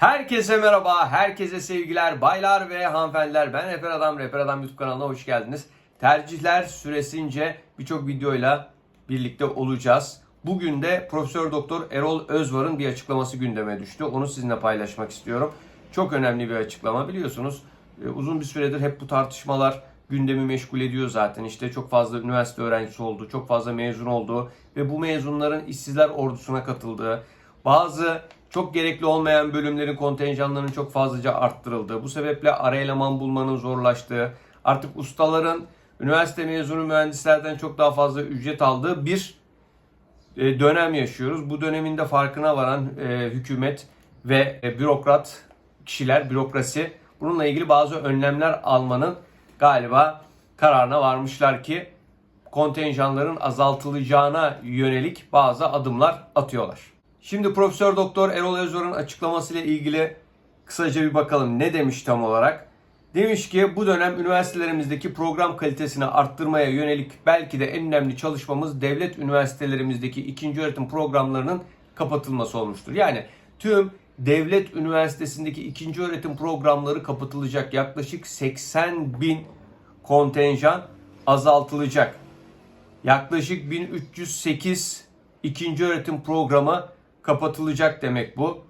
Herkese merhaba, herkese sevgiler, baylar ve hanımefendiler. Ben Reper Adam, Reper Adam YouTube kanalına hoş geldiniz. Tercihler süresince birçok videoyla birlikte olacağız. Bugün de Profesör Doktor Erol Özvar'ın bir açıklaması gündeme düştü. Onu sizinle paylaşmak istiyorum. Çok önemli bir açıklama biliyorsunuz. e, Uzun bir süredir hep bu tartışmalar gündemi meşgul ediyor zaten. İşte çok fazla üniversite öğrencisi oldu, çok fazla mezun oldu ve bu mezunların işsizler ordusuna katıldığı, bazı çok gerekli olmayan bölümlerin kontenjanlarının çok fazlaca arttırıldığı, bu sebeple ara eleman bulmanın zorlaştığı, artık ustaların üniversite mezunu mühendislerden çok daha fazla ücret aldığı bir e, dönem yaşıyoruz. Bu dönemin de farkına varan e, hükümet ve e, bürokrat kişiler, bürokrasi bununla ilgili bazı önlemler almanın galiba kararına varmışlar ki kontenjanların azaltılacağına yönelik bazı adımlar atıyorlar. Şimdi Profesör Doktor Erol Özor'un açıklamasıyla ilgili kısaca bir bakalım ne demiş tam olarak. Demiş ki bu dönem üniversitelerimizdeki program kalitesini arttırmaya yönelik belki de en önemli çalışmamız devlet üniversitelerimizdeki ikinci öğretim programlarının kapatılması olmuştur. Yani tüm devlet üniversitesindeki ikinci öğretim programları kapatılacak. Yaklaşık 80 bin kontenjan azaltılacak. Yaklaşık 1308 ikinci öğretim programı kapatılacak demek bu.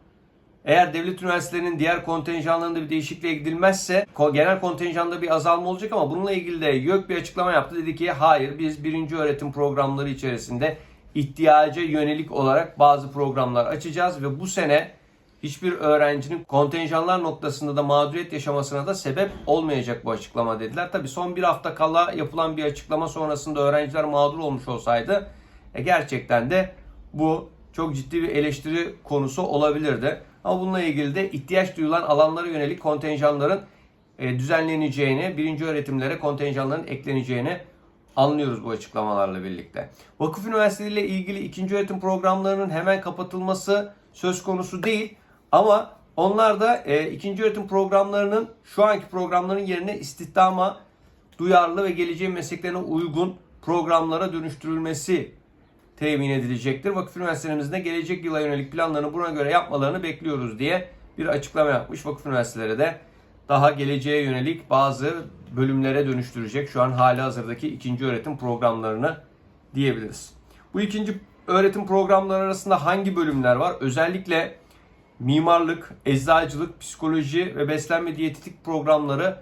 Eğer devlet üniversitelerinin diğer kontenjanlarında bir değişikliğe gidilmezse genel kontenjanda bir azalma olacak ama bununla ilgili de YÖK bir açıklama yaptı. Dedi ki hayır biz birinci öğretim programları içerisinde ihtiyaca yönelik olarak bazı programlar açacağız ve bu sene hiçbir öğrencinin kontenjanlar noktasında da mağduriyet yaşamasına da sebep olmayacak bu açıklama dediler. Tabi son bir hafta kala yapılan bir açıklama sonrasında öğrenciler mağdur olmuş olsaydı e, gerçekten de bu çok ciddi bir eleştiri konusu olabilirdi. Ama bununla ilgili de ihtiyaç duyulan alanlara yönelik kontenjanların e, düzenleneceğini, birinci öğretimlere kontenjanların ekleneceğini anlıyoruz bu açıklamalarla birlikte. Vakıf Üniversiteleri ile ilgili ikinci öğretim programlarının hemen kapatılması söz konusu değil. Ama onlar da e, ikinci öğretim programlarının şu anki programların yerine istihdama duyarlı ve geleceğin mesleklerine uygun programlara dönüştürülmesi temin edilecektir. Vakıf üniversitelerimizin de gelecek yıla yönelik planlarını buna göre yapmalarını bekliyoruz diye bir açıklama yapmış. Vakıf üniversiteleri de daha geleceğe yönelik bazı bölümlere dönüştürecek şu an hali hazırdaki ikinci öğretim programlarını diyebiliriz. Bu ikinci öğretim programları arasında hangi bölümler var? Özellikle mimarlık, eczacılık, psikoloji ve beslenme diyetetik programları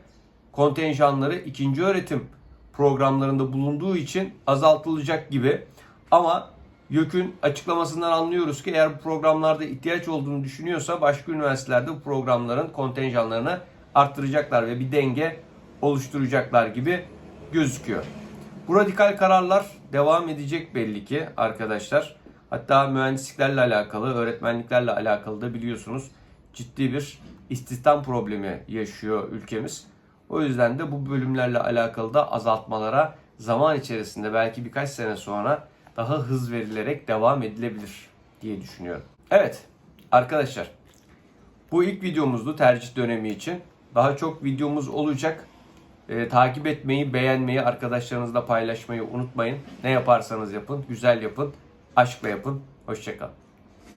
kontenjanları ikinci öğretim programlarında bulunduğu için azaltılacak gibi. Ama YÖK'ün açıklamasından anlıyoruz ki eğer bu programlarda ihtiyaç olduğunu düşünüyorsa başka üniversitelerde bu programların kontenjanlarını arttıracaklar ve bir denge oluşturacaklar gibi gözüküyor. Bu radikal kararlar devam edecek belli ki arkadaşlar. Hatta mühendisliklerle alakalı, öğretmenliklerle alakalı da biliyorsunuz ciddi bir istihdam problemi yaşıyor ülkemiz. O yüzden de bu bölümlerle alakalı da azaltmalara zaman içerisinde belki birkaç sene sonra daha hız verilerek devam edilebilir diye düşünüyorum. Evet arkadaşlar bu ilk videomuzdu tercih dönemi için. Daha çok videomuz olacak. Ee, takip etmeyi, beğenmeyi, arkadaşlarınızla paylaşmayı unutmayın. Ne yaparsanız yapın, güzel yapın, aşkla yapın. Hoşçakalın.